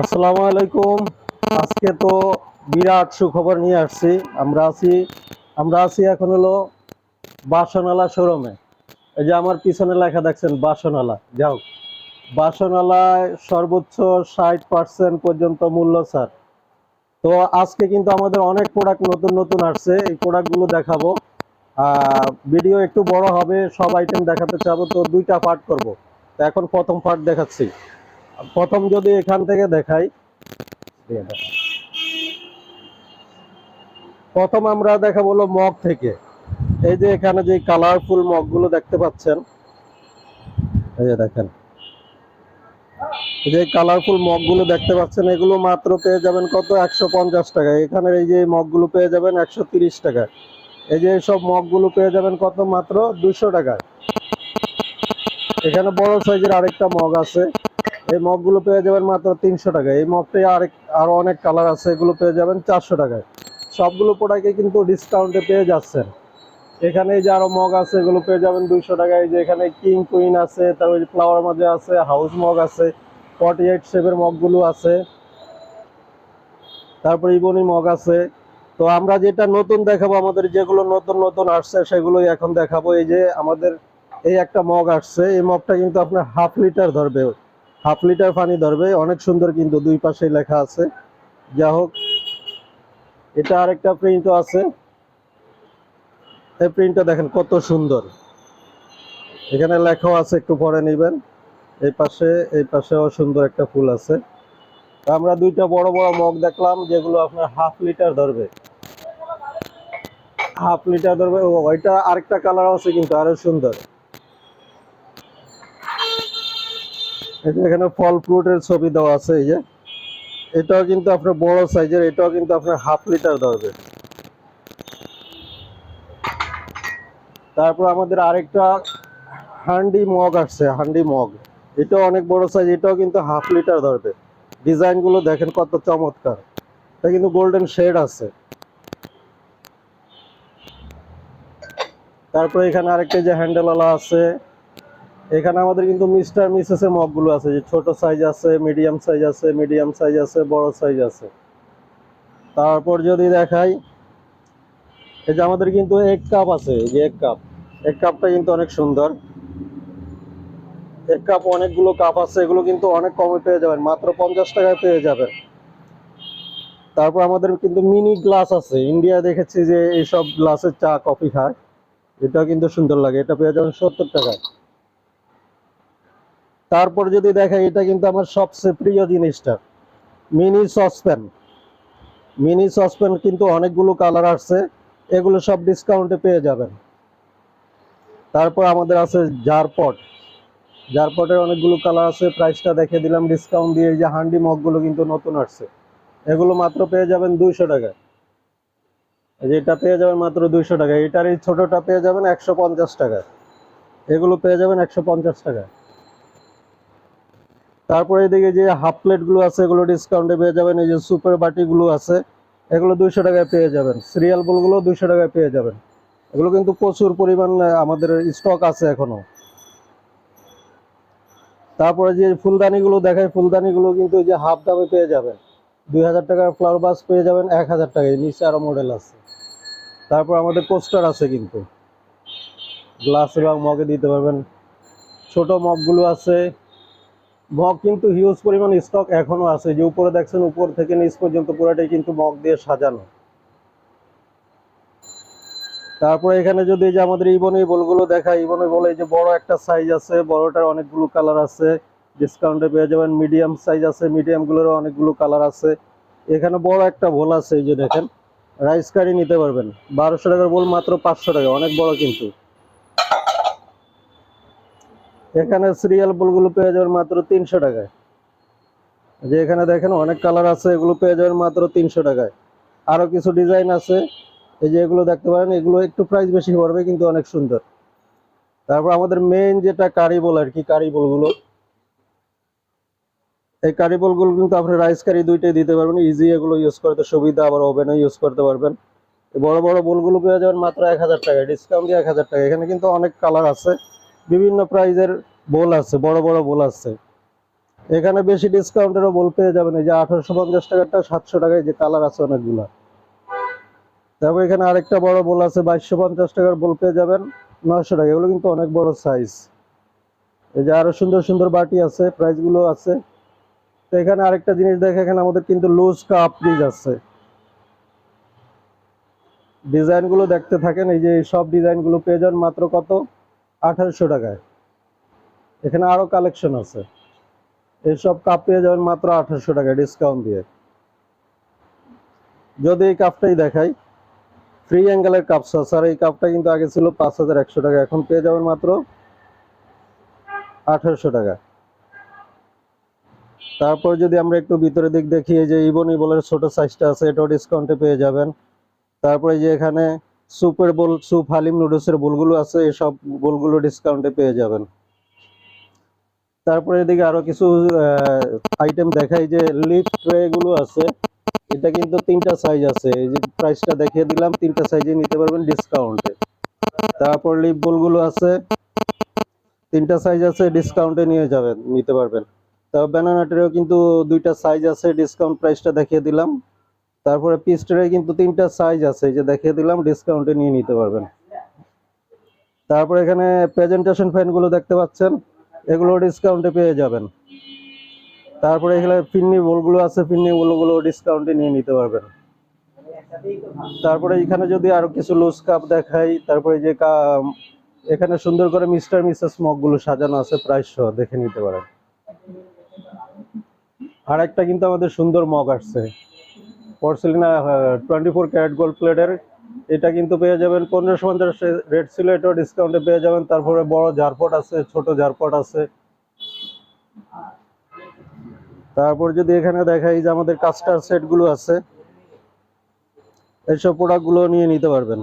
আসসালামু আলাইকুম। আজকে তো বিরাট সুখবর নিয়ে আসছি। আমরা আছি আমরা আছি এখন হলো বাসনালা শোরুমে। এই যে আমার পিছনে লেখা দেখছেন বাসনালা। যাও। বাসনালায় সর্বোচ্চ ষাট পার্সেন্ট পর্যন্ত মূল্য ছাড় তো আজকে কিন্তু আমাদের অনেক প্রোডাক্ট নতুন নতুন আসছে। এই প্রোডাক্টগুলো দেখাবো। ভিডিও একটু বড় হবে, সব আইটেম দেখাতে চাবো। তো দুইটা পার্ট করব। তো এখন প্রথম পার্ট দেখাচ্ছি। প্রথম যদি এখান থেকে দেখাই প্রথম আমরা দেখাবো হলো মগ থেকে। এই যে এখানে যে কালারফুল মগগুলো দেখতে পাচ্ছেন, এই যে দেখেন। যে কালারফুল মগগুলো দেখতে পাচ্ছেন, এগুলো মাত্র পেয়ে যাবেন কত? একশো পঞ্চাশ টাকা। এখানে এই যে মগগুলো পেয়ে যাবেন একশো তিরিশ টাকা। এই যে সব মগগুলো পেয়ে যাবেন কত মাত্র? দুশো টাকায়। এখানে বড় সাইজের আরেকটা মগ আছে। এই মগগুলো পেয়ে যাবেন মাত্র তিনশো টাকায়। এই মগটাই আরেক আরও অনেক কালার আছে, এগুলো পেয়ে যাবেন চারশো টাকায়। সবগুলো প্রোডাক্টে কিন্তু ডিসকাউন্টে পেয়ে যাচ্ছেন। এখানে যে আরও মগ আছে, এগুলো পেয়ে যাবেন দুইশো টাকায়। যে এখানে কিং কুইন আছে, তারপর ফ্লাওয়ার মাঝে আছে হাউস মগ আছে ফর্টি এইট শেপের মগগুলো আছে। তারপর ইবনি মগ আছে। তো আমরা যেটা নতুন দেখাবো, আমাদের যেগুলো নতুন নতুন আসছে, সেগুলোই এখন দেখাবো। এই যে আমাদের এই একটা মগ আসছে, এই মগটা কিন্তু আপনার হাফ লিটার ধরবে। হাফ লিটার পানি ধরবে, অনেক সুন্দর কিন্তু দুই পাশেই লেখা আছে। যা হোক, এটা আরেকটা প্রিন্টও আছে। এই প্রিন্টটা দেখেন কত সুন্দর। এখানে লেখাও আছে, একটু পরে নেবেন। এই পাশে, এই পাশেও সুন্দর একটা ফুল আছে। আমরা দুইটা বড় বড় মগ দেখলাম, যেগুলো আপনার হাফ লিটার ধরবে। হাফ লিটার ধরবে ওইটা আরেকটা কালার আছে কিন্তু আরও সুন্দর এই যে এখানে ফল ফ্রুটের ছবি দেওয়া আছে, এই যে। এটাও কিন্তু আপনার বড় সাইজের, এটাও কিন্তু আপনার হাফ লিটার ধরবে। তারপর আমাদের আরেকটা হান্ডি মগ আসছে, হান্ডি মগ। এটাও অনেক বড় সাইজ, এটাও কিন্তু হাফ লিটার ধরবে। ডিজাইনগুলো দেখেন কত চমৎকার। এটা কিন্তু গোল্ডেন শেড আছে। তারপরে এখানে আরেকটা যে হ্যান্ডেলওয়ালা আছে এখানে আমাদের কিন্তু মিস্টার মিসেস এর মগগুলো আছে, যে ছোট সাইজ আছে মিডিয়াম সাইজ আছে মিডিয়াম সাইজ আছে, বড় সাইজ আছে। তারপর যদি দেখাই, এই যে আমাদের কিন্তু এক কাপ আছে যে এক কাপ এক কাপটা কিন্তু অনেক সুন্দর। এক কাপ অনেকগুলো কাপ আছে, এগুলো কিন্তু অনেক কমে পেয়ে যাবেন, মাত্র পঞ্চাশ টাকায় পেয়ে যাবেন। তারপর আমাদের কিন্তু মিনি গ্লাস আছে। ইন্ডিয়া দেখেছি যে এইসব গ্লাসের চা কফি খায়। এটা কিন্তু সুন্দর লাগে, এটা পেয়ে যাবেন সত্তর টাকায়। তারপর যদি দেখাই এটা কিন্তু আমার সবচেয়ে প্রিয় জিনিসটা। মিনি সসপ্যান মিনি সসপ্যান কিন্তু অনেকগুলো কালার আসছে, এগুলো সব ডিসকাউন্টে পেয়ে যাবেন। তারপর আমাদের আছে জারপট জারপটের অনেকগুলো কালার আছে প্রাইসটা দেখে দিলাম ডিসকাউন্ট দিয়ে এই যে হান্ডি মগগুলো কিন্তু নতুন আসছে। এগুলো মাত্র পেয়ে যাবেন দুইশো টাকায়। এই যে এটা পেয়ে যাবেন মাত্র দুইশো টাকা এটার এই ছোটটা পেয়ে যাবেন একশো পঞ্চাশ টাকায়। এগুলো পেয়ে যাবেন একশো পঞ্চাশ টাকায়। তারপরে এদিকে যে হাফ প্লেটগুলো আছে, এগুলো ডিসকাউন্টে পেয়ে যাবেন। এই যে সুপার বাটি গুলো আছে, এগুলো দুইশো টাকায় পেয়ে যাবেন। সিরিয়ালগুলো দুইশো টাকায় পেয়ে যাবেন। এগুলো কিন্তু প্রচুর পরিমাণ আমাদের স্টক আছে এখনও। তারপরে যে ফুলদানিগুলো দেখায় ফুলদানিগুলো কিন্তু যে হাফ দামে পেয়ে যাবেন। দুই হাজার টাকার ফ্লাওয়ার বাস পেয়ে যাবেন, এক হাজার টাকায়। নিচে আরও মডেল আছে। তারপর আমাদের কোস্টার আছে কিন্তু। গ্লাস এবং মগে দিতে পারবেন। ছোট মগগুলো আছে। মগ কিন্তু হিউজ পরিমাণ স্টক এখনও আছে। যে উপরে দেখছেন, উপর থেকে নিচ পর্যন্ত পুরোটাই কিন্তু মগ দিয়ে সাজানো। তারপরে এখানে যদি যে আমাদের ইবনি বলগুলো দেখা ইবনি বলে যে বড় একটা সাইজ আছে, বড়টার অনেকগুলো কালার আছে। ডিসকাউন্টে পেয়ে যাবেন মিডিয়াম সাইজ আছে মিডিয়াম গুলোরও অনেকগুলো কালার আছে। এখানে বড় একটা বোল আছে, এই যে দেখেন। রাইস কারি নিতে পারবেন। বারোশো টাকার বোল মাত্র পাঁচশো টাকা, অনেক বড় কিন্তু। এখানে সিরিয়াল বোলগুলো পেয়ে যাবেন মাত্র তিনশো টাকায়। যে এখানে দেখেন অনেক কালার আছে, এগুলো পেয়ে যাবেন মাত্র তিনশো টাকায়। আরও কিছু ডিজাইন আছে, এই যে এগুলো দেখতে পারেন, এগুলো একটু প্রাইস বেশি পড়বে, কিন্তু অনেক সুন্দর। তারপর আমাদের মেইন যেটা কারি বল আর কি কারি বলগুলো। এই কারি বলগুলো কিন্তু আপনি রাইস কারি দুইটাই দিতে পারবেন ইজি এগুলো ইউজ করতে সুবিধা, আবার ওভেনে ইউজ করতে পারবেন। বড় বড় বোলগুলো পেয়ে যাবেন মাত্র এক হাজার টাকা ডিসকাউন্ট দিয়ে এক হাজার টাকা এখানে কিন্তু অনেক কালার আছে। বিভিন্ন প্রাইজের বোল আছে, বড় বড় বোল আছে। এখানে বেশি ডিসকাউন্টেরও বল পেয়ে যাবেন। এই যে আঠারোশো পঞ্চাশ টাকারটা সাতশো টাকায় যে কালার আছে অনেকগুলা। তারপর এখানে আরেকটা বড় বল আছে, বাইশশো পঞ্চাশ টাকার বল পেয়ে যাবেন। নয়শো টাকা, এগুলো কিন্তু অনেক বড় সাইজ এই যে আরও সুন্দর সুন্দর বাটি আছে প্রাইসগুলো আছে। তো এখানে আরেকটা জিনিস দেখে এখানে আমাদের কিন্তু লুজ কাপ পিস আছে। ডিজাইনগুলো দেখতে থাকেন, এই যে সব ডিজাইনগুলো পেয়ে যান মাত্র কত? আঠারোশো টাকায়। এখানে আরও কালেকশন আছে। এইসব কাপ পেয়ে যাবেন মাত্র আঠারোশো টাকায় ডিসকাউন্ট দিয়ে। যদি এই কাপটাই দেখাই ফ্রি অ্যাঙ্গেলের কাপ স্যার এই কাপটা কিন্তু আগে ছিল পাঁচ হাজার একশো টাকা, এখন পেয়ে যাবেন মাত্র আঠারোশো টাকা। তারপর যদি আমরা একটু ভিতরে দিক দেখি, এই যে ইবন ইবলের ছোট সাইজটা আছে, এটাও ডিসকাউন্টে পেয়ে যাবেন। তারপরে যে এখানে সুপের বোল সুপ হালিম নুডলসের বোলগুলো আছে, এসব বোলগুলো ডিসকাউন্টে পেয়ে যাবেন। তারপরে এদিকে আরও কিছু আইটেম দেখাই যে লিপ ট্রে গুলো আছে, এটা কিন্তু তিনটা সাইজ আছে। এই যে প্রাইসটা দেখিয়ে দিলাম, তিনটা সাইজে নিতে পারবেন ডিসকাউন্টে তারপর লিপগুলো আছে, তিনটা সাইজ আছে ডিসকাউন্টে নিয়ে যাবেন, নিতে পারবেন। তারপর ব্যানানা ট্রেও কিন্তু দুইটা সাইজ আছে ডিসকাউন্ট প্রাইসটা দেখিয়ে দিলাম। তারপরে পিস ট্রে কিন্তু তিনটা সাইজ আছে যে দেখিয়ে দিলাম ডিসকাউন্টে নিয়ে নিতে পারবেন। তারপর এখানে প্রেজেন্টেশন ফ্যানগুলো দেখতে পাচ্ছেন এগুলো ডিসকাউন্টে পেয়ে যাবেন। তারপরে এখানে ফিন্নি বোলগুলো আছে, ফিন্নি বোলগুলো ডিসকাউন্টে নিয়ে নিতে পারবেন। তারপরে এখানে যদি আরও কিছু লুজ কাপ দেখাই, তারপরে যে এখানে সুন্দর করে মিস্টার, মিসেস মগগুলো সাজানো আছে প্রাইস সহ, দেখে নিতে পারেন। আর একটা কিন্তু আমাদের সুন্দর মগ আসছে। পরসিলিনা টোয়েন্টি ফোর ক্যারেট গোল্ড প্লেটের এটা কিন্তু পেয়ে যাবেন পনেরোশো পঞ্চাশ রেট ছিল এটাও ডিসকাউন্টে পেয়ে যাবেন। তারপরে বড় জারপট আছে, ছোট জারপট আছে। তারপর যদি এখানে দেখাই যে আমাদের কাস্টার সেটগুলো আছে, এইসব প্রোডাক্টগুলো নিয়ে নিতে পারবেন।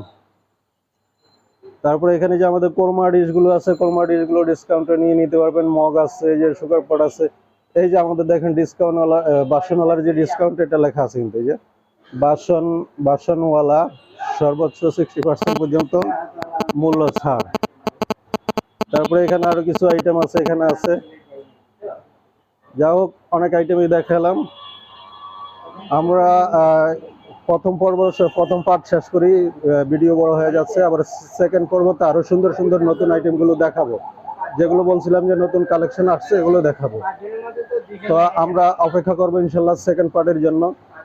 তারপরে এখানে যে আমাদের কোরমা ডিশগুলো আছে, কোরমা ডিশগুলো ডিসকাউন্টে নিয়ে নিতে পারবেন। মগ আছে যে সুগার পট আছে। এই যে আমাদের দেখেন ডিসকাউন্টওয়ালা বাসনওয়ালার যে ডিসকাউন্ট এটা লেখা আছে কিন্তু এই যে। বাসন, বাসনওয়ালা সর্বোচ্চ সিক্সটি পার্সেন্ট পর্যন্ত মূল্য ছাড়। তারপরে এখানে আরও কিছু আইটেম আছে, এখানে আছে। যা হোক, অনেক আইটেমই দেখালাম। আমরা প্রথম পর্ব প্রথম পার্ট শেষ করি ভিডিও বড় হয়ে যাচ্ছে। আবার সেকেন্ড পর্বতে আরও সুন্দর সুন্দর নতুন আইটেমগুলো দেখাবো। যেগুলো বলছিলাম যে নতুন কালেকশন আসছে, এগুলো দেখাবো। তো আমরা অপেক্ষা করব ইনশাল্লাহ সেকেন্ড পার্টের জন্য।